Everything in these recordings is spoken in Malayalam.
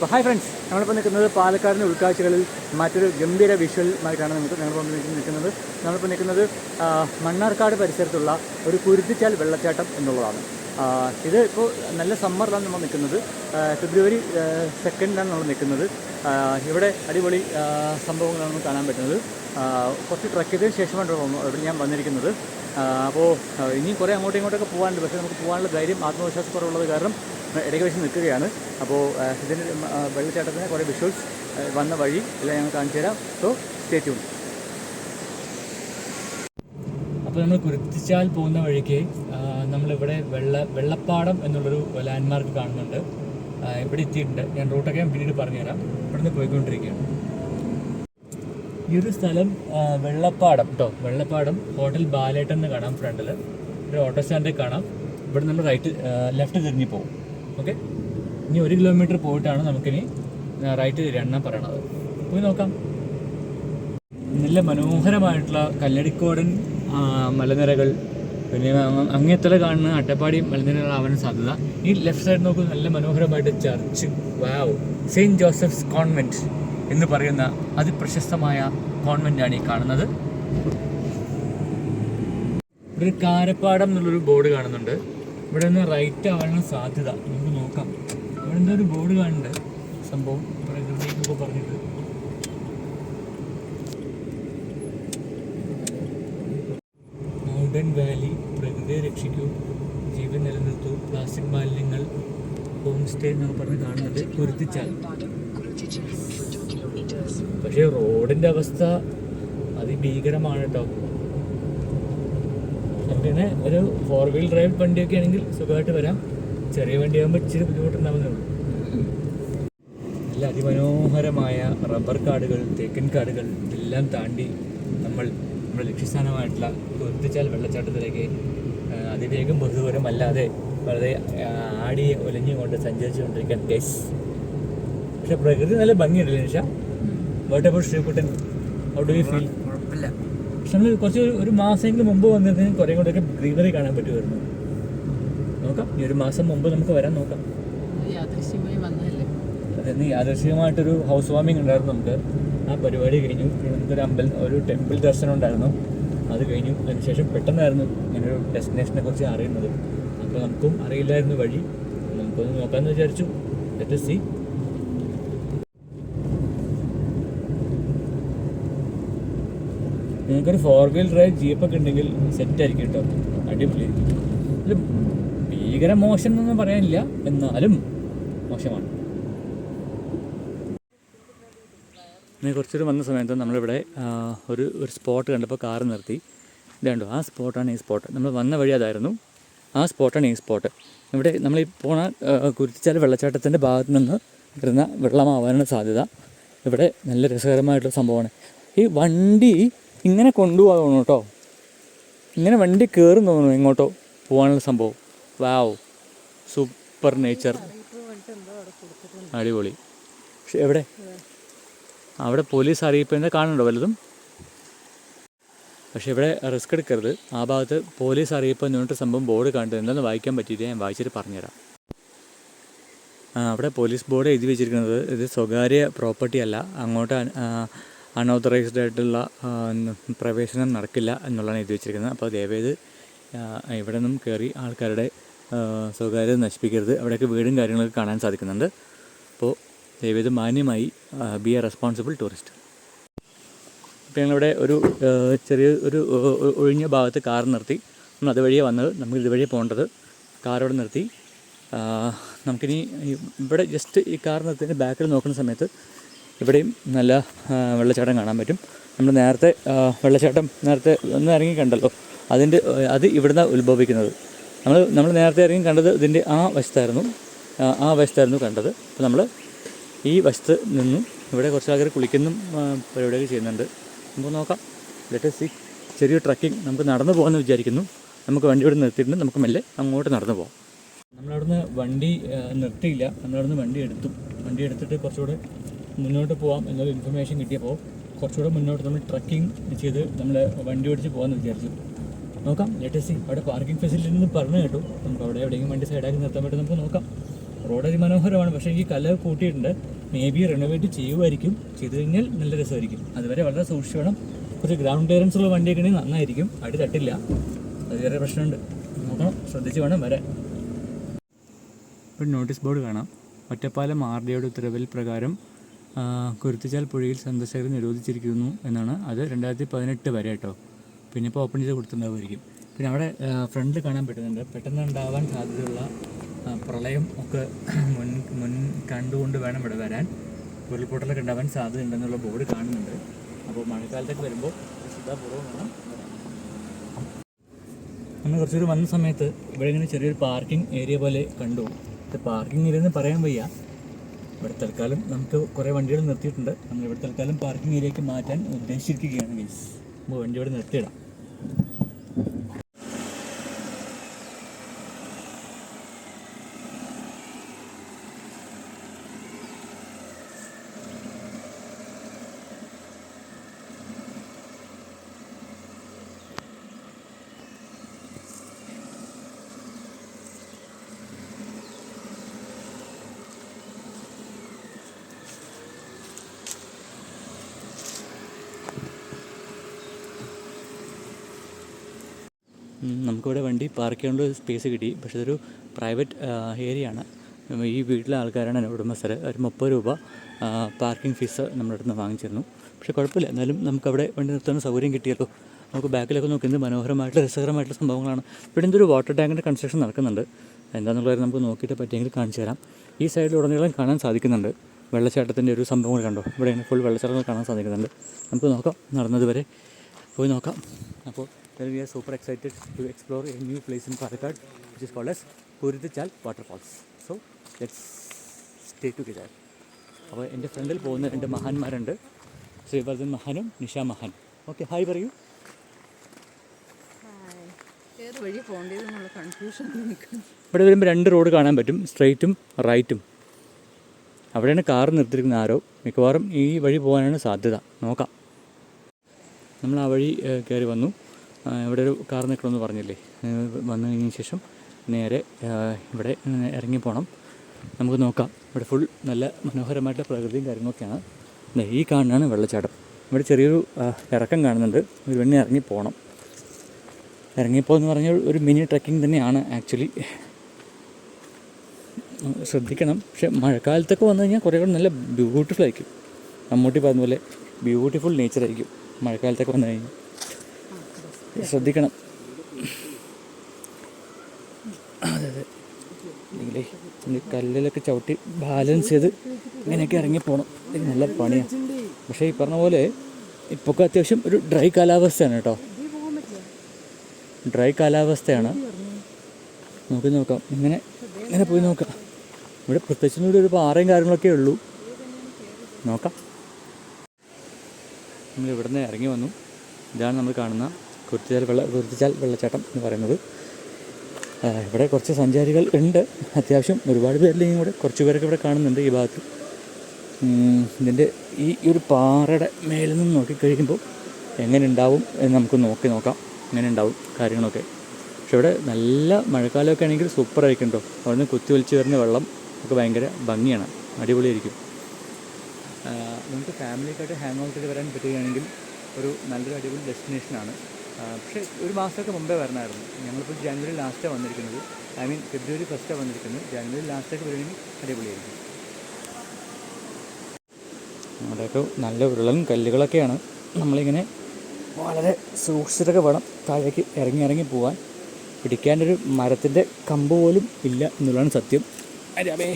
അപ്പോൾ ഹായ് ഫ്രണ്ട്സ് നമ്മളിപ്പോൾ നിൽക്കുന്നത് പാലക്കാടിന്റെ ഉൾക്കാഴ്ചകളിൽ മറ്റൊരു ഗംഭീര വിഷ്വലുമായിട്ടാണ് നമുക്ക് ഞങ്ങളിപ്പോൾ നിൽക്കുന്നത് നിൽക്കുന്നത്. നമ്മളിപ്പോൾ നിൽക്കുന്നത് മണ്ണാർക്കാട് പരിസരത്തുള്ള ഒരു കുരുത്തിച്ചാൽ വെള്ളച്ചാട്ടം എന്നുള്ളതാണ്. ഇത് ഇപ്പോൾ നല്ല സമ്മറിലാണ് നമ്മൾ നിൽക്കുന്നത്. ഫെബ്രുവരി സെക്കൻഡിലാണ് നമ്മൾ നിൽക്കുന്നത്. ഇവിടെ അടിപൊളി സംഭവങ്ങളാണ് നമുക്ക് കാണാൻ പറ്റുന്നത്. കുറച്ച് ട്രക്ക് ചെയ്തതിന് ശേഷമാണ് ഇവിടെ ഞാൻ വന്നിരിക്കുന്നത്. അപ്പോൾ ഇനിയും കുറേ അങ്ങോട്ടും ഇങ്ങോട്ടൊക്കെ പോകാനുണ്ട്. പക്ഷേ നമുക്ക് പോകാനുള്ള ധൈര്യം ആത്മവിശ്വാസക്കുറവുള്ളത് കാരണം വെച്ച് നിൽക്കുകയാണ്. അപ്പോൾ ഇതിന്റെ വെള്ളച്ചാട്ടത്തിന് കുറേ വിഷ്വൽസ് വന്ന വഴി എല്ലാം ഞങ്ങൾ കാണിച്ചു തരാം. സോ സ്റ്റേ ട്യൂൺ അപ്പോൾ നമ്മൾ കുരുത്തിച്ചാൽ പോകുന്ന വഴിക്ക് നമ്മളിവിടെ വെള്ള വെള്ളപ്പാടം എന്നുള്ളൊരു ലാൻഡ്മാർക്ക് കാണുന്നുണ്ട്. ഇവിടെ എത്തിയിട്ടുണ്ട്. ഞാൻ റൂട്ടൊക്കെ ഞാൻ പിന്നീട് പറഞ്ഞുതരാം. ഇവിടുന്ന് പോയിക്കൊണ്ടിരിക്കുകയാണ്. ഈ ഒരു സ്ഥലം വെള്ളപ്പാടം കേട്ടോ വെള്ളപ്പാടം ഹോട്ടൽ ബാലേട്ടൻ എന്ന് കാണാം ഫ്രണ്ടിൽ ഒരു ഓട്ടോ സ്റ്റാൻഡിൽ കാണാം. ഇവിടെ നമ്മൾ റൈറ്റ് ലെഫ്റ്റ് തിരിഞ്ഞു പോകും ഓക്കെ? ഇനി ഒരു കിലോമീറ്റർ പോയിട്ടാണ് നമുക്കിനി റൈറ്റ് തിരിയണം പറയണത്. പോയി നോക്കാം. നല്ല മനോഹരമായിട്ടുള്ള കല്ലടിക്കോടൻ മലനിരകൾ പിന്നെ അങ്ങേത്തല കാണുന്ന അട്ടപ്പാടി മലനിരകളാവാൻ സാധ്യത. ഈ ലെഫ്റ്റ് സൈഡ് നോക്കുന്ന നല്ല മനോഹരമായിട്ട് church wow saint Joseph's convent എന്ന് പറയുന്ന അതിപ്രശസ്തമായ കോൺവെന്റാണ് ഈ കാണുന്നത്. ഒരു കാരപ്പാടം എന്നുള്ളൊരു ബോർഡ് കാണുന്നുണ്ട്. ഇവിടെ നിന്ന് റൈറ്റ് ആവാനുള്ള സാധ്യത നമുക്ക് നോക്കാം. ഇവിടെ എന്തോ ഒരു ബോർഡ് കാണുന്നുണ്ട്. സംഭവം പ്രകൃതിക്കൊക്കെ പറഞ്ഞിട്ട്. മൗണ്ടൻ വാലി പ്രകൃതിയെ രക്ഷിക്കൂ ജീവൻ നിലനിർത്തൂ പ്ലാസ്റ്റിക് മാലിന്യങ്ങൾ ഹോം സ്റ്റേ എന്നൊക്കെ പറഞ്ഞ് കാണുന്നത് കുരുത്തിച്ചാൽ. പക്ഷേ റോഡിന്റെ അവസ്ഥ അതിഭീകരമാണ് കേട്ടോ പിന്നെ ഒരു ഫോർ വീൽ ഡ്രൈവ് വണ്ടിയൊക്കെ ആണെങ്കിൽ സുഖമായിട്ട് വരാം. ചെറിയ വണ്ടിയാകുമ്പോൾ ഇച്ചിരി ബുദ്ധിമുട്ടുണ്ടാവുന്നേ ഉള്ളൂ. നല്ല അതിമനോഹരമായ റബ്ബർ കാടുകൾ തേക്കൻ കാടുകൾ ഇതെല്ലാം താണ്ടി നമ്മൾ നമ്മുടെ ലക്ഷ്യസ്ഥാനമായിട്ടുള്ള ഒത്തിച്ചാൽ വെള്ളച്ചാട്ടത്തിലേക്ക് അതിവേഗം ബഹുദൂരം അല്ലാതെ വളരെ ആടി ഒലഞ്ഞുകൊണ്ട് സഞ്ചരിച്ചുകൊണ്ടിരിക്കാൻ ഗൈസ് പക്ഷെ പ്രകൃതി നല്ല ഭംഗിയുണ്ട് Nisha? What about Sreekuttan? How do you feel പക്ഷെ നമ്മൾ കുറച്ച് ഒരു- ഒരു മാസമെങ്കിലും മുമ്പ് വന്നിരുന്നെങ്കിൽ കുറേ കൂടെയൊക്കെ ഗ്രീനറി കാണാൻ പറ്റുമായിരുന്നു. നോക്കാം. ഈ ഒരു മാസം മുമ്പ് നമുക്ക് വരാൻ നോക്കാം. യാദൃശ്യമായി യാദൃശ്യമായിട്ടൊരു ഹൗസ് വാമിംഗ് ഉണ്ടായിരുന്നു നമുക്ക്. ആ പരിപാടി കഴിഞ്ഞു. പിന്നെ നമുക്കൊരു അമ്പലം ഒരു ടെമ്പിൾ ദർശനം ഉണ്ടായിരുന്നു. അത് കഴിഞ്ഞു. അതിനുശേഷം പെട്ടെന്നായിരുന്നു ഇങ്ങനെ ഒരു ഡെസ്റ്റിനേഷനെ കുറിച്ച് അറിയുന്നത്. അപ്പോൾ നമുക്കും അറിയില്ലായിരുന്നു വഴി. നമുക്കൊന്ന് നോക്കാമെന്ന് വിചാരിച്ചു. ലെറ്റ് സി നിങ്ങൾക്കൊരു ഫോർ വീൽ ഡ്രൈവ് ജീപ്പൊക്കെ ഉണ്ടെങ്കിൽ സെറ്റ് ആയിരിക്കും കേട്ടോ. അടിപൊളിയായിരിക്കും. ഇത് ഭീകര മോശം എന്നൊന്നും പറയാനില്ല. എന്നാലും മോശമാണ്. ഇനി കുറച്ചൊരു വന്ന സമയത്ത് നമ്മളിവിടെ ഒരു ഒരു സ്പോട്ട് കണ്ടപ്പോൾ കാറ് നിർത്തി. ഇതുണ്ടോ ആ സ്പോട്ടാണ് ഈ സ്പോട്ട്. നമ്മൾ വന്ന വഴി അതായിരുന്നു. ആ സ്പോട്ടാണ് ഈ സ്പോട്ട്. ഇവിടെ നമ്മൾ ഈ പോണ കുരുത്തിച്ചാൽ വെള്ളച്ചാട്ടത്തിന്റെ ഭാഗത്ത് നിന്ന് വരുന്ന വെള്ളമാവാനുള്ള സാധ്യത. ഇവിടെ നല്ല രസകരമായിട്ടുള്ള സംഭവമാണ്. ഈ വണ്ടി ഇങ്ങനെ കൊണ്ടുപോകാൻ തോന്നുന്നു കേട്ടോ. ഇങ്ങനെ വണ്ടി കയറും തോന്നുന്നു എങ്ങോട്ടോ പോകാനുള്ള സംഭവം. വാവ് സൂപ്പർ നേച്ചർ അടിപൊളി. പക്ഷെ എവിടെ? അവിടെ പോലീസ് അറിയിപ്പ് കാണുന്നുണ്ടോ വല്ലതും? പക്ഷെ ഇവിടെ റിസ്ക് എടുക്കരുത്. ആ ഭാഗത്ത് പോലീസ് അറിയിപ്പ് എന്ന് പറഞ്ഞിട്ട് സംഭവം ബോർഡ് കണ്ടു എന്താണെന്ന് വായിക്കാൻ പറ്റിയിട്ട് ഞാൻ വായിച്ചിട്ട് പറഞ്ഞുതരാം. അവിടെ പോലീസ് ബോർഡ് എഴുതി വെച്ചിരിക്കുന്നത് ഇത് സ്വകാര്യ പ്രോപ്പർട്ടി അല്ല. അങ്ങോട്ട് അൺഓത്തറൈസ്ഡ് ആയിട്ടുള്ള പ്രവേശനം നടക്കില്ല എന്നുള്ളതാണ് എഴുതി വെച്ചിരിക്കുന്നത്. അപ്പോൾ ദയവേത് ഇവിടെ നിന്നും കയറി ആൾക്കാരുടെ സ്വകാര്യത നശിപ്പിക്കരുത്. അവിടെയൊക്കെ വീടും കാര്യങ്ങളൊക്കെ കാണാൻ സാധിക്കുന്നുണ്ട്. അപ്പോൾ ദയവേത് മാന്യമായി ബി എ റെസ്പോൺസിബിൾ ടൂറിസ്റ്റ് ഇപ്പോൾ ഞങ്ങളിവിടെ ഒരു ചെറിയ ഒരു ഒഴിഞ്ഞ ഭാഗത്ത് കാർ നിർത്തി. നമ്മൾ അതുവഴിയേ വന്നത്. നമുക്ക് ഇതുവഴിയേ പോകേണ്ടത്. കാർ അവിടെ നിർത്തി. നമുക്കിനി ഇവിടെ ജസ്റ്റ് ഈ കാർ നിർത്തിന്റെ ബാക്കിൽ നോക്കുന്ന സമയത്ത് ഇവിടെയും നല്ല വെള്ളച്ചാട്ടം കാണാൻ പറ്റും. നമ്മൾ നേരത്തെ വെള്ളച്ചാട്ടം നേരത്തെ ഒന്ന് ഇറങ്ങി കണ്ടല്ലോ. അതിന്റെ അത് ഇവിടുന്ന് ഉത്ഭവിക്കുന്നത്. നമ്മൾ നമ്മൾ നേരത്തെ ഇറങ്ങി കണ്ടത് ഇതിന്റെ ആ വശത്തായിരുന്നു. ആ, വശത്തായിരുന്നു കണ്ടത്. അപ്പോൾ നമ്മൾ ഈ വശത്ത് നിന്നും ഇവിടെ കുറച്ച് ആൾക്കാർ കുളിക്കുന്നും പരിപാടികൾ ചെയ്യുന്നുണ്ട്. നമുക്ക് നോക്കാം. ലെറ്റ് സി ചെറിയ ട്രക്കിംഗ് നമുക്ക് നടന്നു പോകാമെന്ന് വിചാരിക്കുന്നു. നമുക്ക് വണ്ടി ഇവിടെ നിർത്തിയിട്ടുണ്ട്. നമുക്ക് മെല്ലെ അങ്ങോട്ട് നടന്നു പോകാം. നമ്മളവിടുന്ന് വണ്ടി നിർത്തിയില്ല. നമ്മളവിടുന്ന് വണ്ടി എടുത്തു. വണ്ടി എടുത്തിട്ട് കുറച്ചുകൂടെ മുന്നോട്ട് പോകാം എന്നൊരു ഇൻഫർമേഷൻ കിട്ടിയപ്പോൾ കുറച്ചുകൂടെ മുന്നോട്ട് നമ്മൾ ട്രക്കിംഗ് ചെയ്ത് നമ്മൾ വണ്ടി ഓടിച്ച് പോകാമെന്ന് വിചാരിച്ചു. നോക്കാം. ലെറ്റ് സി അവിടെ പാർക്കിംഗ് ഫെസിലിറ്റി എന്ന് പറഞ്ഞു കേട്ടു. നമുക്ക് അവിടെ എവിടെയെങ്കിലും വണ്ടി സൈഡാക്കി നിർത്താൻ പറ്റും നമുക്ക് നോക്കാം. റോഡ് അതിമനോഹരമാണ്. പക്ഷേ ഈ കല കൂട്ടിയിട്ടുണ്ട്. മേ ബി റിനോവേറ്റ് ചെയ്യുമായിരിക്കും. ചെയ്തു കഴിഞ്ഞാൽ നല്ല രസമായിരിക്കും. അതുവരെ വളരെ സൂക്ഷിച്ച് വേണം കുറച്ച് ഗ്രൗണ്ട് ക്ലിയറൻസ് ഉള്ള വണ്ടിയൊക്കെ ആണെങ്കിൽ നന്നായിരിക്കും. അടി തട്ടില്ല. അത് വേറെ പ്രശ്നമുണ്ട്. നോക്കണം. ശ്രദ്ധിച്ച് വേണം വരാൻ. ഒരു നോട്ടീസ് ബോർഡ് കാണാം. ഒറ്റപ്പാലം ആർ ഡിയുടെ ഉത്തരവിൽ പ്രകാരം കുരുത്തിച്ചാൽ പുഴയിൽ സന്ദർശകർ നിരോധിച്ചിരിക്കുന്നു എന്നാണ്. അത് രണ്ടായിരത്തി പതിനെട്ട് വരെ കേട്ടോ. പിന്നെ ഇപ്പോൾ ഓപ്പൺ ചെയ്ത് കൊടുത്തിട്ടുണ്ടാവുമായിരിക്കും. പിന്നെ അവിടെ ഫ്രണ്ടിൽ കാണാൻ പറ്റുന്നുണ്ട്. പെട്ടെന്ന് ഉണ്ടാവാൻ സാധ്യതയുള്ള പ്രളയം ഒക്കെ മുൻ മുൻ കണ്ടുകൊണ്ട് വേണം ഇവിടെ വരാൻ. ഉരുൾപൊട്ടലൊക്കെ ഉണ്ടാവാൻ സാധ്യതയുണ്ടെന്നുള്ള ബോർഡ് കാണുന്നുണ്ട്. അപ്പോൾ മഴക്കാലത്തൊക്കെ വരുമ്പോൾ ശ്രദ്ധാപൂർവം വേണം. നമ്മൾ കുറച്ചൊരു വന്ന സമയത്ത് ഇവിടെ ഇങ്ങനെ ചെറിയൊരു പാർക്കിംഗ് ഏരിയ പോലെ കണ്ടു. ഇത് പാർക്കിംഗ് ഏരിയ എന്ന് പറയാൻ വയ്യ. ഇവിടെ തൽക്കാലം നമുക്ക് കുറേ വണ്ടികൾ നിർത്തിയിട്ടുണ്ട്. നമ്മൾ ഇവിടെ തൽക്കാലം പാർക്കിംഗ് ഏരിയയ്ക്ക് മാറ്റാൻ ഉദ്ദേശിച്ചിരിക്കുകയാണ് ഗൈസ് നമുക്ക് വണ്ടി ഇവിടെ നിർത്തിയിടാം. നമുക്കിവിടെ വണ്ടി പാർക്ക് ചെയ്യാനുള്ള സ്പേസ് കിട്ടി. പക്ഷേ ഇതൊരു പ്രൈവറ്റ് ഏരിയ ആണ്. ഈ വീട്ടിലെ ആൾക്കാരാണ് ഉടമസ്ഥർ ഒരു മുപ്പത് രൂപ പാർക്കിംഗ് ഫീസ് നമ്മുടെ അടുത്ത് നിന്ന് വാങ്ങിച്ചിരുന്നു. പക്ഷേ കുഴപ്പമില്ല. എന്നാലും നമുക്കവിടെ വണ്ടി നിർത്താൻ സൗകര്യം കിട്ടിയല്ലോ. നമുക്ക് ബാക്കിലൊക്കെ നോക്കി എന്ത് മനോഹരമായിട്ടുള്ള രസകരമായിട്ടുള്ള സംഭവങ്ങളാണ്. ഇവിടെ എന്തൊരു വാട്ടർ ടാങ്കിന്റെ കൺസ്ട്രക്ഷൻ നടക്കുന്നുണ്ട്. എന്താണെന്നുള്ളത് നമുക്ക് നോക്കിയിട്ട് പറ്റിയെങ്കിൽ കാണിച്ചു തരാം. ഈ സൈഡിൽ ഉടനീളം കാണാൻ സാധിക്കുന്നുണ്ട്. വെള്ളച്ചാട്ടത്തിന്റെ ഒരു സംഭവങ്ങൾ കണ്ടോ? ഇവിടെ ഫുൾ വെള്ളച്ചാട്ടങ്ങൾ കാണാൻ സാധിക്കുന്നുണ്ട്. നമുക്ക് നോക്കാം നടന്നത് വരെ. പോയി നോക്കാം. അപ്പോൾ we are super excited to explore a new place in Palakkad which is called as Kuruthichal waterfalls so let's stay together അപ്പോൾ എന്റെ ഫ്രണ്ടിൽ പോകുന്ന രണ്ട് മഹാന്മാരുണ്ട്. ശ്രീവർദ്ധൻ മഹാനും നിഷ മഹാൻ ഓക്കെ ഹായ് പറയൂ ഇവിടെ വരുമ്പോൾ രണ്ട് റോഡ് കാണാൻ പറ്റും സ്ട്രെയിറ്റും റൈറ്റും അവിടെയാണ് കാർ നിർത്തിയിരിക്കുന്ന ആരോ. മിക്കവാറും ഈ വഴി പോകാനാണ് സാധ്യത. നോക്കാം. നമ്മൾ ആ വഴി കയറി വന്നു. ഇവിടെ ഒരു കാർ നിൽക്കണമെന്ന് പറഞ്ഞില്ലേ? വന്നു കഴിഞ്ഞ ശേഷം നേരെ ഇവിടെ ഇറങ്ങി നമുക്ക് നോക്കാം. ഇവിടെ ഫുൾ നല്ല മനോഹരമായിട്ടുള്ള പ്രകൃതിയും കാര്യങ്ങളൊക്കെയാണ്. ഈ കാണുന്നതാണ് വെള്ളച്ചാട്ടം. ഇവിടെ ചെറിയൊരു ഇറക്കം കാണുന്നുണ്ട്. ഒരു വെണ്ണി ഇറങ്ങി പോകണം ഇറങ്ങിപ്പോ എന്ന് പറഞ്ഞാൽ ഒരു മിനി ട്രക്കിംഗ് തന്നെയാണ് ആക്ച്വലി ശ്രദ്ധിക്കണം. പക്ഷെ മഴക്കാലത്തൊക്കെ വന്നു കഴിഞ്ഞാൽ കുറേ കൂടെ നല്ല ബ്യൂട്ടിഫുൾ ആയിരിക്കും. മമ്മൂട്ടി പറഞ്ഞ പോലെ ബ്യൂട്ടിഫുൾ നേച്ചർ ആയിരിക്കും. മഴക്കാലത്തൊക്കെ വന്നു കഴിഞ്ഞാൽ. ശ്രദ്ധിക്കണം. അതെ അതെ. കല്ലിലൊക്കെ ചവിട്ടി ബാലൻസ് ചെയ്ത് ഇങ്ങനെയൊക്കെ ഇറങ്ങിപ്പോണം നല്ല പണിയാണ് പക്ഷേ ഈ പറഞ്ഞ പോലെ ഇപ്പോഴൊക്കെ അത്യാവശ്യം ഒരു ഡ്രൈ കാലാവസ്ഥയാണ് കേട്ടോ. ഡ്രൈ കാലാവസ്ഥയാണ്. നമുക്ക് നോക്കാം. ഇങ്ങനെ ഇങ്ങനെ പോയി നോക്കാം. ഇവിടെ പ്രത്യേകിച്ചും കൂടി ഒരു പാറയും കാര്യങ്ങളൊക്കെ ഉള്ളൂ. നോക്കാം. നമ്മൾ ഇവിടുന്ന് ഇറങ്ങി വന്നു. ഇതാണ് നമ്മൾ കാണുന്ന കുരുത്തിച്ചാൽ വെള്ള കുരുത്തിച്ചാൽ വെള്ളച്ചാട്ടം എന്ന് പറയുന്നത്. ഇവിടെ കുറച്ച് സഞ്ചാരികൾ ഉണ്ട്. അത്യാവശ്യം ഒരുപാട് പേരില്ലെങ്കിൽ കൂടെ കുറച്ച് പേരൊക്കെ ഇവിടെ കാണുന്നുണ്ട് ഈ ഭാഗത്ത്. ഇതിന്റെ ഈ ഒരു പാറയുടെ മേലിൽ നിന്ന് നോക്കിക്കഴിയുമ്പോൾ എങ്ങനെ ഉണ്ടാവും എന്ന് നമുക്ക് നോക്കി നോക്കാം. എങ്ങനെ ഉണ്ടാവും കാര്യങ്ങളൊക്കെ. പക്ഷെ ഇവിടെ നല്ല മഴക്കാലമൊക്കെ ആണെങ്കിൽ സൂപ്പർ ആയിരിക്കും കേട്ടോ. അവിടെ നിന്ന് കുത്തി വലിച്ച് വരുന്ന വെള്ളം ഒക്കെ ഭയങ്കര ഭംഗിയാണ്. അടിപൊളിയായിരിക്കും. നമുക്ക് ഫാമിലിക്കായിട്ട് ഹാങ് ഔട്ട് വരാൻ പറ്റുകയാണെങ്കിൽ ഒരു നല്ലൊരു അടിപൊളി ഡെസ്റ്റിനേഷനാണ് പക്ഷേ ഒരു മാസമൊക്കെ മുമ്പേ വരണമായിരുന്നു. ഞങ്ങളിപ്പോൾ ജനുവരി ലാസ്റ്റാണ് വന്നിരിക്കുന്നത്. ഐ മീൻ ഫെബ്രുവരി ഫസ്റ്റാണ് വന്നിരിക്കുന്നത്. ജനുവരി ലാസ്റ്റൊക്കെ വരുമെങ്കിൽ അടിപൊളിയായിരിക്കും. അവിടെയൊക്കെ നല്ല ഉരുളൻ കല്ലുകളൊക്കെയാണ്. നമ്മളിങ്ങനെ വളരെ സൂക്ഷിച്ചിട്ടൊക്കെ വേണം താഴേക്ക് ഇറങ്ങി ഇറങ്ങി പോകാൻ പിടിക്കാനൊരു മരത്തിന്റെ കമ്പ് പോലും ഇല്ല എന്നുള്ളതാണ് സത്യം. അരമേ.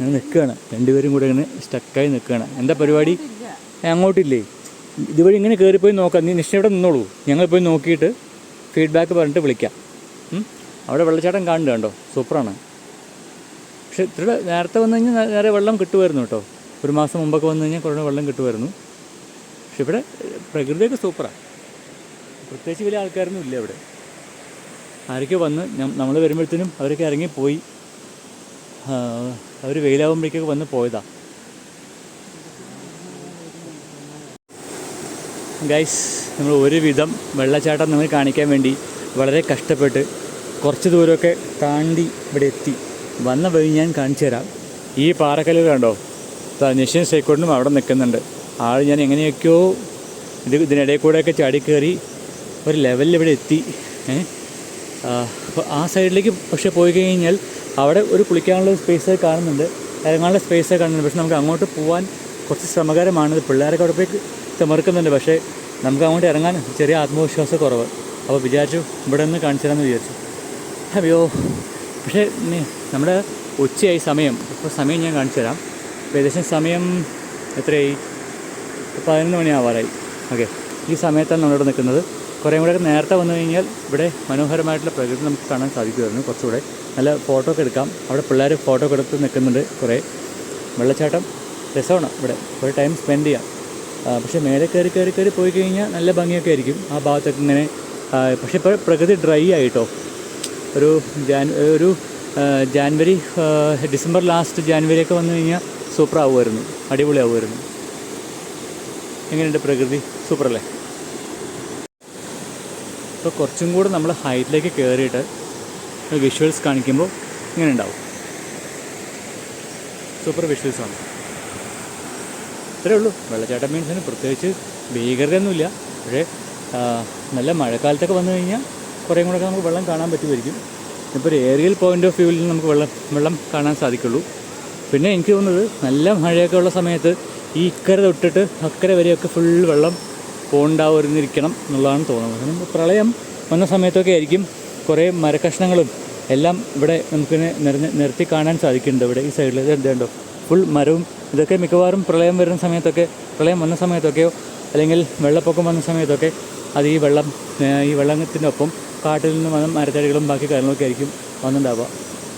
ഞാൻ നിൽക്കുകയാണ്. രണ്ടുപേരും കൂടെ ഇങ്ങനെ സ്റ്റക്കായി നിൽക്കുകയാണ്. എന്താ പരിപാടി? അങ്ങോട്ടില്ലേ? ഇതുവഴി ഇങ്ങനെ കയറിപ്പോയി നോക്കാം. നീ നിശ്ചയം ഇവിടെ നിന്നോളൂ. ഞങ്ങൾ പോയി നോക്കിയിട്ട് ഫീഡ്ബാക്ക് പറഞ്ഞിട്ട് വിളിക്കാം. അവിടെ വെള്ളച്ചാട്ടം കാണുന്നുണ്ട് കണ്ടോ? സൂപ്പറാണ്. പക്ഷേ ഇത്ര നേരത്തെ വന്നു കഴിഞ്ഞാൽ നേരെ വെള്ളം കിട്ടുമായിരുന്നു കേട്ടോ. ഒരു മാസം മുമ്പൊക്കെ വന്നു കഴിഞ്ഞാൽ കുറേ വെള്ളം കിട്ടുമായിരുന്നു. പക്ഷെ ഇവിടെ പ്രകൃതിയൊക്കെ സൂപ്പറാണ് പ്രത്യേകിച്ച് വലിയ ആൾക്കാരൊന്നും ഇല്ല ഇവിടെ. ആരൊക്കെ വന്ന് നമ്മൾ വരുമ്പോഴത്തേനും അവരൊക്കെ ഇറങ്ങിപ്പോയി. അവർ വെയിലാകുമ്പോഴേക്കൊക്കെ വന്ന് പോയതാ. ഗൈസ് നമ്മൾ ഒരുവിധം വെള്ളച്ചാട്ടം നിങ്ങൾ കാണിക്കാൻ വേണ്ടി വളരെ കഷ്ടപ്പെട്ട് കുറച്ച് ദൂരമൊക്കെ താണ്ടി ഇവിടെ എത്തി. വന്ന വഴി ഞാൻ കാണിച്ചു തരാം. ഈ പാറക്കല്ലുകൾ കണ്ടോ? നിഷൻ സൈക്കോട്ടിനും അവിടെ നിൽക്കുന്നുണ്ട്. ആൾ ഞാൻ എങ്ങനെയൊക്കെയോ ഇത് ഇതിനിടയിൽ കൂടെയൊക്കെ ചാടി കയറി ഒരു ലെവലിൽ ഇവിടെ എത്തി. അപ്പോൾ ആ സൈഡിലേക്ക് പക്ഷേ പോയി കഴിഞ്ഞാൽ അവിടെ ഒരു കുളിക്കാനുള്ള സ്പേസ് കാണുന്നുണ്ട്. ഇറങ്ങാനുള്ള സ്പേസ് കാണുന്നുണ്ട്. പക്ഷെ നമുക്ക് അങ്ങോട്ട് പോകാൻ കുറച്ച് ശ്രമകരമാണ്. പിള്ളേരൊക്കെ അവിടെ പോയി തിമർക്കുന്നുണ്ട് പക്ഷേ നമുക്ക് അങ്ങോട്ട് ഇറങ്ങാൻ ചെറിയ ആത്മവിശ്വാസ കുറവ്. അപ്പോൾ വിചാരിച്ചു ഇവിടെ നിന്ന് കാണിച്ചു തരാമെന്ന് വിചാരിച്ചു. അയ്യോ പക്ഷേ നമ്മുടെ ഉച്ചയായി സമയം. ഇപ്പോൾ സമയം ഞാൻ കാണിച്ചു തരാം ഏകദേശം സമയം എത്രയായി? പതിനൊന്ന് മണിയാവാറായി. ഓക്കെ. ഈ സമയത്താണ് നമ്മളിവിടെ നിൽക്കുന്നത്. കുറേ കൂടെ നേരത്തെ വന്നു കഴിഞ്ഞാൽ ഇവിടെ മനോഹരമായിട്ടുള്ള പ്രകൃതി നമുക്ക് കാണാൻ സാധിക്കുമായിരുന്നു കുറച്ചുകൂടെ. നല്ല ഫോട്ടോ ഒക്കെ എടുക്കാം. അവിടെ പിള്ളേർ ഫോട്ടോ ഒക്കെ എടുത്ത് നിൽക്കുന്നുണ്ട് കുറേ. വെള്ളച്ചാട്ടം രസമാണ് ഇവിടെ. കുറേ ടൈം സ്പെൻഡ് ചെയ്യാം. പക്ഷേ മേലെ കയറി കയറി കയറി പോയി കഴിഞ്ഞാൽ നല്ല ഭംഗിയൊക്കെ ആയിരിക്കും. ആ ഭാഗത്തൊക്കെ ഇങ്ങനെ പക്ഷെ ഇപ്പോൾ പ്രകൃതി ഡ്രൈ ആയിട്ടോ? ഒരു ജാൻ ഒരു ജാൻവരി ഡിസംബർ ലാസ്റ്റ് ജാൻവരി ഒക്കെ വന്നു കഴിഞ്ഞാൽ സൂപ്പർ ആവുമായിരുന്നു അടിപൊളി ആവുമായിരുന്നു എങ്ങനെയുണ്ട് പ്രകൃതി? സൂപ്പറല്ലേ? ഇപ്പോൾ കുറച്ചും കൂടെ നമ്മൾ ഹൈറ്റിലേക്ക് കയറിയിട്ട് വിഷ്വൽസ് കാണിക്കുമ്പോൾ ഇങ്ങനെ ഉണ്ടാവും. സൂപ്പർ വിഷ്വൽസാണ് ഇത്രേ ഉള്ളൂ. വെള്ളച്ചാട്ടം മീൻസിന് പ്രത്യേകിച്ച് ഭീകരതയൊന്നുമില്ല. പക്ഷേ നല്ല മഴക്കാലത്തൊക്കെ വന്നു കഴിഞ്ഞാൽ കുറേ കൂടെ നമുക്ക് വെള്ളം കാണാൻ പറ്റുമായിരിക്കും. ഇപ്പോൾ ഒരു ഏരിയൽ പോയിന്റ് ഓഫ് വ്യൂവിൽ നമുക്ക് വെള്ളം വെള്ളം കാണാൻ സാധിക്കുള്ളൂ. പിന്നെ എനിക്ക് തോന്നുന്നത് നല്ല മഴയൊക്കെ ഉള്ള സമയത്ത് ഈ ഇക്കര തൊട്ടിട്ട് അക്കരെ വരെയൊക്കെ ഫുൾ വെള്ളം പോണ്ടാവുന്നിരിക്കണം എന്നുള്ളതാണ് തോന്നുന്നത്. പ്രളയം വന്ന സമയത്തൊക്കെ ആയിരിക്കും കുറേ മരക്കഷ്ണങ്ങളും എല്ലാം ഇവിടെ നമുക്കിനെ നിറഞ്ഞ് നിർത്തി കാണാൻ സാധിക്കുന്നുണ്ട് ഇവിടെ ഈ സൈഡിൽ ഇത് എന്തുണ്ടോ ഫുൾ മരവും ഇതൊക്കെ മിക്കവാറും പ്രളയം വരുന്ന സമയത്തൊക്കെ പ്രളയം വന്ന സമയത്തൊക്കെയോ അല്ലെങ്കിൽ വെള്ളപ്പൊക്കം വന്ന സമയത്തൊക്കെ അത് ഈ വെള്ളം ഈ വെള്ളത്തിനൊപ്പം കാട്ടിൽ നിന്ന് വന്ന മരത്തടികളും ബാക്കി കാര്യങ്ങളൊക്കെ ആയിരിക്കും വന്നിട്ടുണ്ടാവുക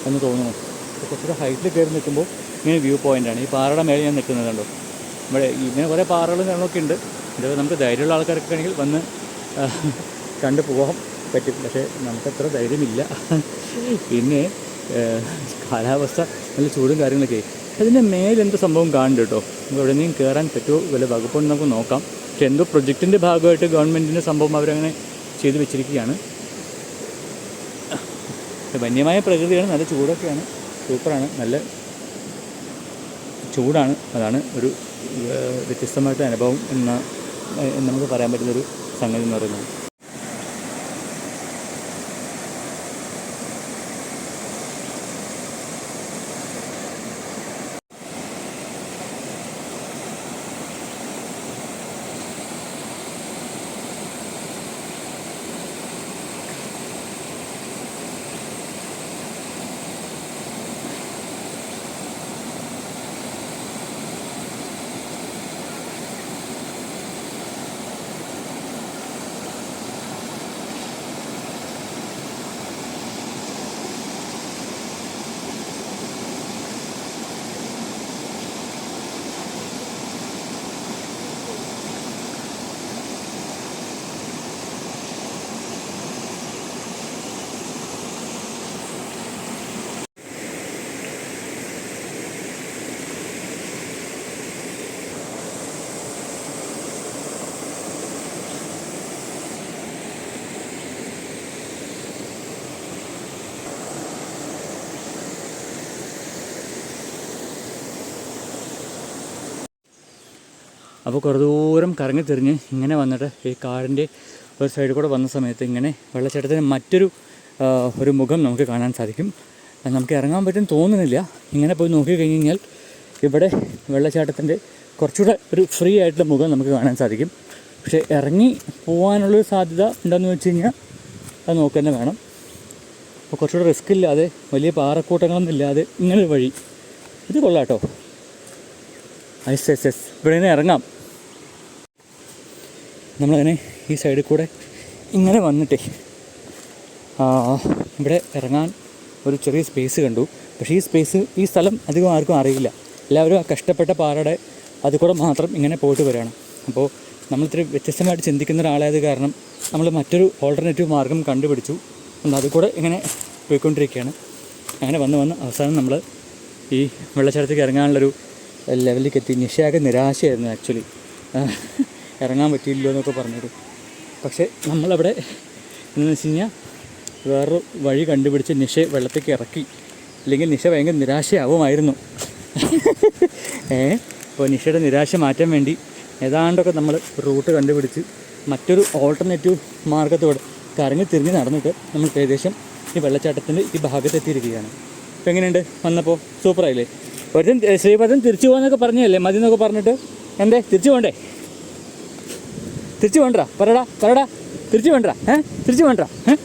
എന്ന് തോന്നുന്നു. കുറച്ചുകൂടെ ഹൈറ്റിൽ കയറി നിൽക്കുമ്പോൾ ഇങ്ങനെ വ്യൂ പോയിന്റാണ് ഈ പാറയുടെ മേലെ ഞാൻ നിൽക്കുന്നത് കണ്ടോ? ഇവിടെ ഇങ്ങനെ കുറേ പാറകളും കാര്യങ്ങളൊക്കെ ഉണ്ട്. ഇതൊക്കെ നമുക്ക് ധൈര്യമുള്ള ആൾക്കാരൊക്കെ ആണെങ്കിൽ വന്ന് കണ്ടു പോകാൻ പറ്റും. പക്ഷേ നമുക്കത്ര ധൈര്യമില്ല. പിന്നെ കാലാവസ്ഥ നല്ല ചൂടും കാര്യങ്ങളൊക്കെ. അതിന്റെ മേലെന്ത് സംഭവം കാണുന്നുണ്ട് കേട്ടോ? നമുക്ക് എവിടെയെങ്കിലും കയറാൻ പറ്റുമോ? വല്ല വകുപ്പുണ്ട് നമുക്ക് നോക്കാം. പക്ഷെ എന്തോ പ്രൊജക്റ്റിന്റെ ഭാഗമായിട്ട് ഗവൺമെന്റിന്റെ സംഭവം അവരങ്ങനെ ചെയ്തു വെച്ചിരിക്കുകയാണ്. വന്യമായ പ്രകൃതിയാണ്. നല്ല ചൂടൊക്കെയാണ്. സൂപ്പറാണ്. നല്ല ചൂടാണ്. അതാണ് ഒരു വ്യത്യസ്തമായിട്ട് അനുഭവം എന്ന നമുക്ക് പറയാൻ പറ്റുന്നൊരു സംഗതി എന്ന് പറയുന്നത്. അപ്പോൾ കുറേ ദൂരം കറങ്ങി ഇങ്ങനെ വന്നിട്ട് ഈ കാടിന്റെ ഒരു സൈഡിൽ കൂടെ വന്ന സമയത്ത് ഇങ്ങനെ വെള്ളച്ചാട്ടത്തിന് മറ്റൊരു ഒരു മുഖം നമുക്ക് കാണാൻ സാധിക്കും. നമുക്ക് ഇറങ്ങാൻ പറ്റും തോന്നുന്നില്ല. ഇങ്ങനെ പോയി നോക്കി കഴിഞ്ഞ് കഴിഞ്ഞാൽ ഇവിടെ വെള്ളച്ചാട്ടത്തിന്റെ കുറച്ചുകൂടെ ഒരു ഫ്രീ ആയിട്ടുള്ള മുഖം നമുക്ക് കാണാൻ സാധിക്കും. പക്ഷേ ഇറങ്ങി പോകാനുള്ളൊരു സാധ്യത ഉണ്ടെന്ന് വെച്ച് കഴിഞ്ഞാൽ അത് നോക്കുക തന്നെ വേണം. അപ്പോൾ കുറച്ചുകൂടെ റിസ്ക് ഇല്ലാതെ വലിയ പാറക്കൂട്ടങ്ങളൊന്നും ഇല്ലാതെ ഇങ്ങനൊരു വഴി. ഇത് കൊള്ളാട്ടോ ഐസ് എസ് എസ് ഇവിടെ നിന്ന് ഇറങ്ങാം. നമ്മളങ്ങനെ ഈ സൈഡിൽ കൂടെ ഇങ്ങനെ വന്നിട്ടേ. ഇവിടെ ഇറങ്ങാൻ ഒരു ചെറിയ സ്പേസ് കണ്ടു. പക്ഷേ ഈ സ്പേസ് ഈ സ്ഥലം അധികം ആർക്കും അറിയില്ല. എല്ലാവരും ആ കഷ്ടപ്പെട്ട പാറയുടെ അത് കൂടെ മാത്രം ഇങ്ങനെ പോയിട്ട് വരികയാണ്. അപ്പോൾ നമ്മൾ വ്യത്യസ്തമായിട്ട് ചിന്തിക്കുന്ന ഒരാളായത് കാരണം നമ്മൾ മറ്റൊരു ഓൾട്ടർനേറ്റീവ് മാർഗം കണ്ടുപിടിച്ചു. എന്നാൽ അത് കൂടെ ഇങ്ങനെ പോയിക്കൊണ്ടിരിക്കുകയാണ്. അങ്ങനെ വന്ന് വന്ന് അവസാനം നമ്മൾ ഈ വെള്ളച്ചാട്ടത്തേക്ക് ഇറങ്ങാനുള്ളൊരു ലെവലിലേക്ക് എത്തി. നിശയാകെ നിരാശയായിരുന്നു ആക്ച്വലി ഇറങ്ങാൻ പറ്റിയില്ലോ എന്നൊക്കെ പറഞ്ഞത് പക്ഷേ നമ്മളവിടെ എന്ന് വെച്ച് കഴിഞ്ഞാൽ വേറൊരു വഴി കണ്ടുപിടിച്ച് നിഷ വെള്ളത്തേക്ക് ഇറക്കി. അല്ലെങ്കിൽ നിഷ ഭയങ്കര നിരാശയാവുമായിരുന്നു. ഏ? അപ്പോൾ നിഷയുടെ നിരാശ മാറ്റാൻ വേണ്ടി ഏതാണ്ടൊക്കെ നമ്മൾ റൂട്ട് കണ്ടുപിടിച്ച് മറ്റൊരു ഓൾട്ടർനേറ്റീവ് മാർഗത്തോടെ കറങ്ങി തിരിഞ്ഞ് നടന്നിട്ട് നമ്മൾ ഏകദേശം ഈ വെള്ളച്ചാട്ടത്തിന്റെ ഈ ഭാഗത്തെത്തിയിരിക്കുകയാണ് അപ്പോൾ എങ്ങനെയുണ്ട്? വന്നപ്പോൾ സൂപ്പറായില്ലേ? ഒരു ശ്രീപദം തിരിച്ചു പോകാന്നൊക്കെ പറഞ്ഞല്ലേ? മതി എന്നൊക്കെ പറഞ്ഞിട്ട്. എന്തേ? തിരിച്ചു പോകണ്ടേ തിരിച്ചു വേണ്ടടാ പറടാ പറടാ തിരിച്ചു വേണ്ടടാ ഏ തിരിച്ചു വേണ്ടടാ ഏ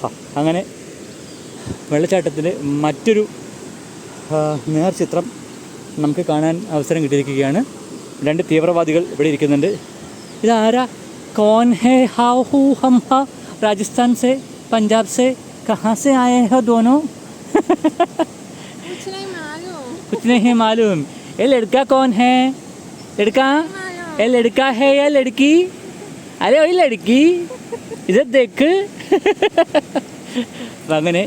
ആ അങ്ങനെ വെള്ളച്ചാട്ടത്തിൻ്റെ മറ്റൊരു ആ, നേർചിത്രം നമുക്ക് കാണാൻ അവസരം കിട്ടിയിരിക്കുകയാണ് രണ്ട് തീവ്രവാദികൾ ഇവിടെ ഇരിക്കുന്നുണ്ട് ഇതാരാ കോൻ ഹേ ഹാവ് ഹൂ ഹം ഹാ രാജസ്ഥാൻ സെ പഞ്ചാബ് സെ കഹാ സെ ആയേ ഹോ ദോനോ कुछ नहीं मालूम कुछ नहीं मालूम ये लड़का कौन है लड़का ये लड़का है या लड़की अरे वही लड़की ഇത് ദേക്ക് അപ്പം അങ്ങനെ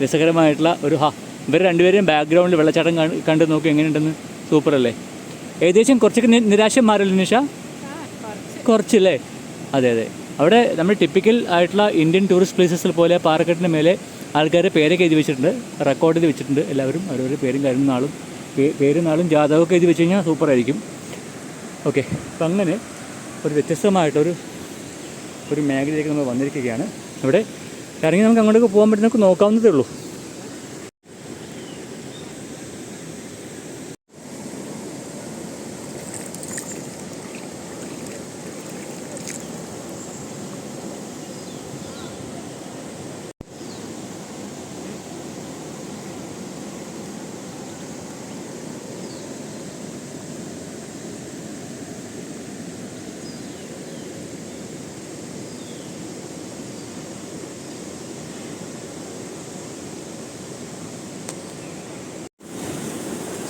രസകരമായിട്ടുള്ള ഒരു ഹാ ഇവർ രണ്ടുപേരും ബാക്ക്ഗ്രൗണ്ടിൽ വെള്ളച്ചാട്ടം കണ്ട് കണ്ട് നോക്കി എങ്ങനെയുണ്ടെന്ന് സൂപ്പർ അല്ലേ ഏകദേശം കുറച്ചൊക്കെ നി- നിരാശ മാറില്ല നിഷ കുറച്ചില്ലേ അതെ അതെ അവിടെ നമ്മൾ ടിപ്പിക്കൽ ആയിട്ടുള്ള ഇന്ത്യൻ ടൂറിസ്റ്റ് പ്ലേസസിൽ പോലെ പാറക്കെട്ടിന് മേലെ ആൾക്കാരെ പേരൊക്കെ എഴുതി വെച്ചിട്ടുണ്ട് റെക്കോർഡ് ചെയ്ത് വെച്ചിട്ടുണ്ട് എല്ലാവരും ഓരോരോ പേരും കാര്യം നാളും പേ- പേരും നാളും ജാതകമൊക്കെ എഴുതി വെച്ച് കഴിഞ്ഞാൽ സൂപ്പറായിരിക്കും ഓക്കെ. അപ്പം അങ്ങനെ ഒരു വ്യത്യസ്തമായിട്ടൊരു ഒരു മേഖലയിലേക്ക് നമ്മൾ വന്നിരിക്കുകയാണ്. ഇവിടെ ഇറങ്ങി നമുക്ക് അങ്ങോട്ടേക്ക് പോകാൻ പറ്റുന്ന നോക്കാവുന്നതേ ഉള്ളൂ.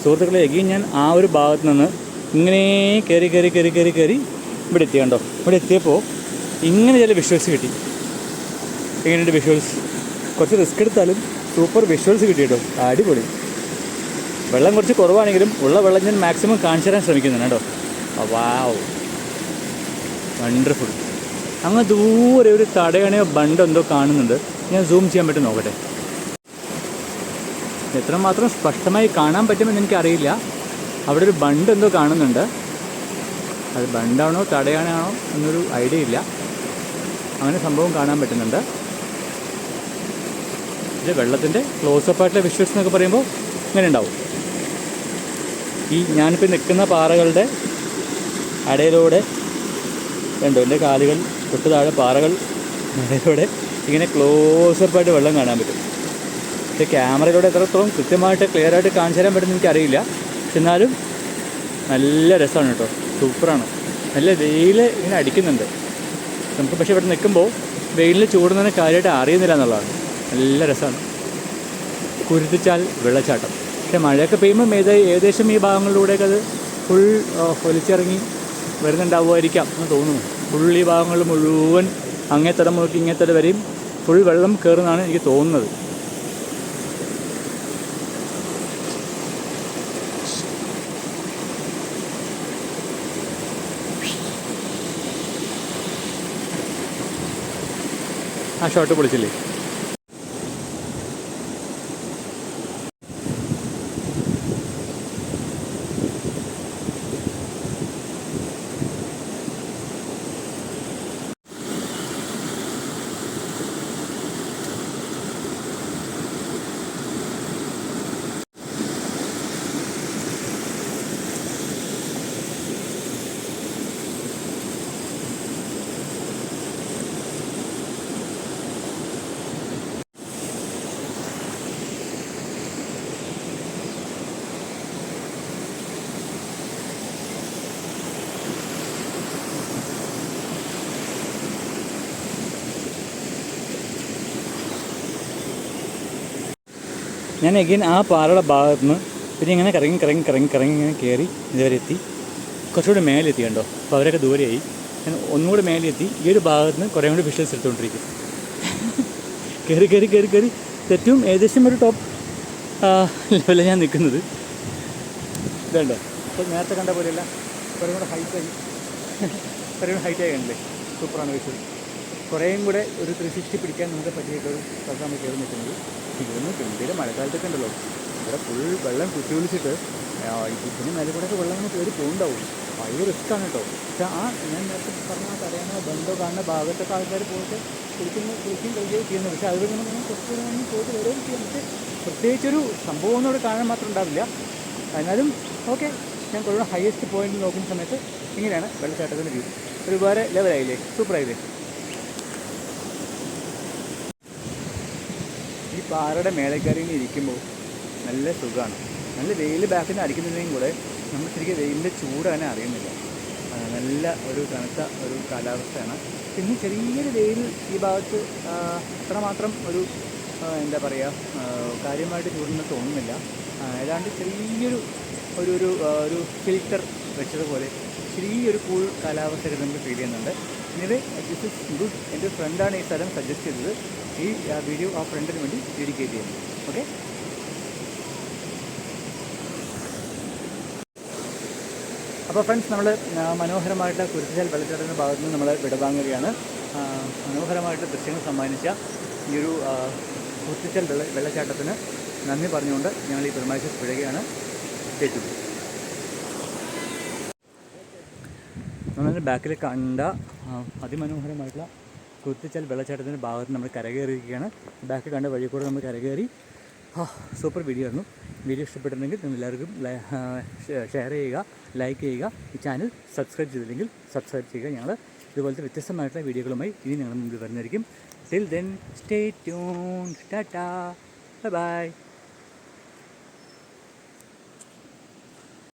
സുഹൃത്തുക്കളെ എഗെയിൻ ഞാൻ ആ ഒരു ഭാഗത്ത് നിന്ന് ഇങ്ങനെ കയറി കയറി കയറി കയറി കയറി ഇവിടെ എത്തി കണ്ടോ? ഇവിടെ എത്തിയപ്പോൾ ഇങ്ങനെ ചില വിഷ്വൽസ് കിട്ടി. എങ്ങനെയുണ്ട് വിഷ്വൽസ് കുറച്ച് റിസ്ക് എടുത്താലും സൂപ്പർ വിഷ്വൽസ് കിട്ടി കേട്ടോ. അടിപൊളി. വെള്ളം കുറച്ച് കുറവാണെങ്കിലും ഉള്ള വെള്ളം ഞാൻ മാക്സിമം കാണിച്ചു തരാൻ ശ്രമിക്കുന്നുണ്ട് കേട്ടോ. വാവ് വണ്ടർഫുൾ അങ്ങ് ദൂരെ ഒരു തടയണയോ ബണ്ട് എന്തോ കാണുന്നുണ്ട്. ഞാൻ സൂം ചെയ്യാൻ പറ്റും നോക്കട്ടെ. എത്രമാത്രം സ്പഷ്ടമായി കാണാൻ പറ്റുമെന്ന് എനിക്കറിയില്ല. അവിടെ ഒരു ബണ്ട് എന്തോ കാണുന്നുണ്ട്. അത് ബണ്ടാണോ തടയാണോ എന്നൊരു ഐഡിയ ഇല്ല. അങ്ങനെ സംഭവം കാണാൻ പറ്റുന്നുണ്ട്. ഇത് വെള്ളത്തിന്റെ ക്ലോസപ്പ് ആയിട്ടുള്ള വിഷ്വൽസ് എന്നൊക്കെ പറയുമ്പോൾ ഇങ്ങനെ ഉണ്ടാവും. ഈ ഞാനിപ്പോൾ നിൽക്കുന്ന പാറകളുടെ അടയിലൂടെ കണ്ടോ? എന്റെ കാലുകൾ തൊട്ട് താഴെ പാറകൾ അടയിലൂടെ ഇങ്ങനെ ക്ലോസപ്പായിട്ട് വെള്ളം കാണാൻ പറ്റും. പക്ഷേ ക്യാമറയിലൂടെ എത്രത്തോളം കൃത്യമായിട്ട് ക്ലിയർ ആയിട്ട് കാണിച്ചു തരാൻ പറ്റുന്ന എനിക്കറിയില്ല. പക്ഷെ എന്നാലും നല്ല രസമാണ് കേട്ടോ. സൂപ്പറാണ്. നല്ല വെയിൽ ഇങ്ങനെ അടിക്കുന്നുണ്ട്. നമുക്ക് പക്ഷേ ഇവിടെ നിൽക്കുമ്പോൾ വെയിലിൽ ചൂടുന്നതിന് കാര്യമായിട്ട് അറിയുന്നില്ല എന്നുള്ളതാണ്. നല്ല രസമാണ്. കുരുത്തിച്ചാൽ വെള്ളച്ചാട്ടം. പക്ഷേ മഴയൊക്കെ പെയ്യുമ്പോൾ ഏത് ഏകദേശം ഈ ഭാഗങ്ങളിലൂടെയൊക്കെ അത് ഫുൾ ഒലിച്ചിറങ്ങി വരുന്നുണ്ടാവുമായിരിക്കാം എന്ന് തോന്നുന്നു. ഫുൾ ഈ ഭാഗങ്ങളിൽ മുഴുവൻ അങ്ങേത്തടം നോക്കി ഇങ്ങേത്തടം വരെയും ഫുൾ വെള്ളം കയറുന്നതാണ് എനിക്ക് തോന്നുന്നത്. ആ ഷോട്ട് പൊളിച്ചില്ലേ? ഞാൻ എഗെയിൻ ആ പാറയുടെ ഭാഗത്ത് നിന്ന് പിന്നെ ഇങ്ങനെ കറങ്ങി കറങ്ങി കറങ്ങി കറങ്ങി ഇങ്ങനെ കയറി ഇതുവരെ എത്തി. കുറച്ചുകൂടി മേലെത്തി കണ്ടോ? അപ്പോൾ അവരൊക്കെ ദൂരെയായി. ഞാൻ ഒന്നുകൂടി മേലെത്തി. ഈ ഒരു ഭാഗത്ത് നിന്ന് കുറേ കൂടി വിഷ്വൽസ് എടുത്തുകൊണ്ടിരിക്കും. കയറി കയറി കയറി കയറി ഏറ്റവും ഏകദേശം ഒരു ടോപ്പ് ലെവലിൽ ഞാൻ നിൽക്കുന്നത്. ഇതുണ്ടോ? അപ്പോൾ നേരത്തെ കണ്ട പോലെയല്ല. കുറേ കൂടെ ഹൈറ്റായി കുറേ കൂടെ ഹൈറ്റായി കണ്ടില്ലേ? സൂപ്പറാണ് വിഷ്വൽ കുറേയും കൂടെ ഒരു ത്രീ സിക്സ്റ്റി പിടിക്കാൻ നമുക്ക് പറ്റിയിട്ടുള്ള സ്ഥലത്ത് നമ്മൾ കയറി നിൽക്കുന്നത്. ഇതൊന്ന് ഗംഭീര മഴക്കാലത്തൊക്കെ ഉണ്ടല്ലോ. ഇവിടെ ഫുൾ വെള്ളം കുത്തി വിളിച്ചിട്ട് ഇതിന് മേലെ കൂടെ ഒക്കെ വെള്ളം അങ്ങനെ കയറി പോകുന്നുണ്ടാവും വലിയ റിസ്ക്കാണ് കേട്ടോ. പക്ഷേ ആ ഞാൻ നേരത്തെ പറഞ്ഞ ആ കരയാനോ ബന്ധോ കാണുന്ന ഭാഗത്തൊക്കെ ആൾക്കാർ പോയിട്ട് കുളിക്കുന്ന കുളിക്കുകയും കളിക്കുകയും ചെയ്യുന്നു. പക്ഷേ അതുപോലെ നമ്മൾ കുറച്ചുകൂടെ ഒന്നും പോയിട്ട് വരികയും ചെയ്യാം പക്ഷേ പ്രത്യേകിച്ചൊരു സംഭവം ഒന്നും ഇവിടെ കാണാൻ മാത്രം ഉണ്ടാവില്ല. എന്നാലും ഓക്കെ ഞാൻ കുറേ ഹയസ്റ്റ് പോയിന്റ് നോക്കുന്ന സമയത്ത് ഇങ്ങനെയാണ് വെള്ളച്ചാട്ടത്തിന്റെ വ്യൂ ഒരുപാട് ലെവലായില്ലേ സൂപ്പറായില്ലേ ഈ പാറയുടെ മേലെ ഇരിക്കുമ്പോൾ നല്ല സുഖമാണ്. നല്ല വെയിൽ ബാക്കിൽ നിന്ന് അടിക്കുന്നുണ്ടെങ്കിൽ കൂടെ നമ്മൾ ശരിക്കും വെയിലിന്റെ ചൂട് തന്നെ അറിയുന്നില്ല. നല്ല ഒരു തണുത്ത ഒരു കാലാവസ്ഥയാണ്. പിന്നെ ചെറിയൊരു വെയിൽ ഈ ഭാഗത്ത് അത്രമാത്രം ഒരു എന്താ പറയുക കാര്യമായിട്ട് ചൂടുന്ന തോന്നുന്നില്ല. ഏതാണ്ട് ചെറിയൊരു ഒരു ഒരു ഒരു ഫിൽറ്റർ വെച്ചതുപോലെ ചെറിയൊരു കൂൾ കാലാവസ്ഥയൊക്കെ നമുക്ക് ഫീൽ ചെയ്യുന്നുണ്ട്. ഇത് ദിസ് ഇസ് ഗുഡ് എന്റെ ഫ്രണ്ടാണ് ഈ സ്ഥലം സജസ്റ്റ് ചെയ്തത്. ഈ വീഡിയോ ആ ഫ്രണ്ടിന് വേണ്ടി ഡെഡിക്കേറ്റ് ചെയ്യുന്നു ഓക്കെ അപ്പോൾ ഫ്രണ്ട്സ് നമ്മൾ മനോഹരമായിട്ട് കുരുത്തിച്ചാൽ വെള്ളച്ചാട്ടത്തിന്റെ ഭാഗത്ത് നിന്ന് നമ്മൾ വിടവാങ്ങുകയാണ്. മനോഹരമായിട്ട് ദൃശ്യങ്ങൾ സമ്മാനിച്ച ഈ ഒരു കുരുത്തിച്ചാൽ വെള്ള വെള്ളച്ചാട്ടത്തിന് നന്ദി പറഞ്ഞുകൊണ്ട് ഞങ്ങൾ ഈ പെരുമാഴ്ച പിഴകയാണ് കേട്ടു നമ്മളതിന്റെ ബാക്കിൽ കണ്ട അതിമനോഹരമായിട്ടുള്ള കുത്തിച്ചാൽ വെള്ളച്ചാട്ടത്തിന്റെ ഭാഗത്ത് നമ്മൾ കരകയറിയിരിക്കുകയാണ്. ബാക്കിൽ കണ്ട വഴി കൂടെ നമ്മൾ കരകയറി. സൂപ്പർ വീഡിയോ ആയിരുന്നു. വീഡിയോ ഇഷ്ടപ്പെട്ടിട്ടുണ്ടെങ്കിൽ നിങ്ങൾ എല്ലാവർക്കും ഷെയർ ചെയ്യുക ലൈക്ക് ചെയ്യുക. ഈ ചാനൽ സബ്സ്ക്രൈബ് ചെയ്തില്ലെങ്കിൽ സബ്സ്ക്രൈബ് ചെയ്യുക. ഞങ്ങൾ ഇതുപോലത്തെ വ്യത്യസ്തമായിട്ടുള്ള വീഡിയോകളുമായി ഇനി ഞങ്ങളുടെ മുമ്പിൽ വരുന്നതായിരിക്കും. Till then stay tuned tata bye bye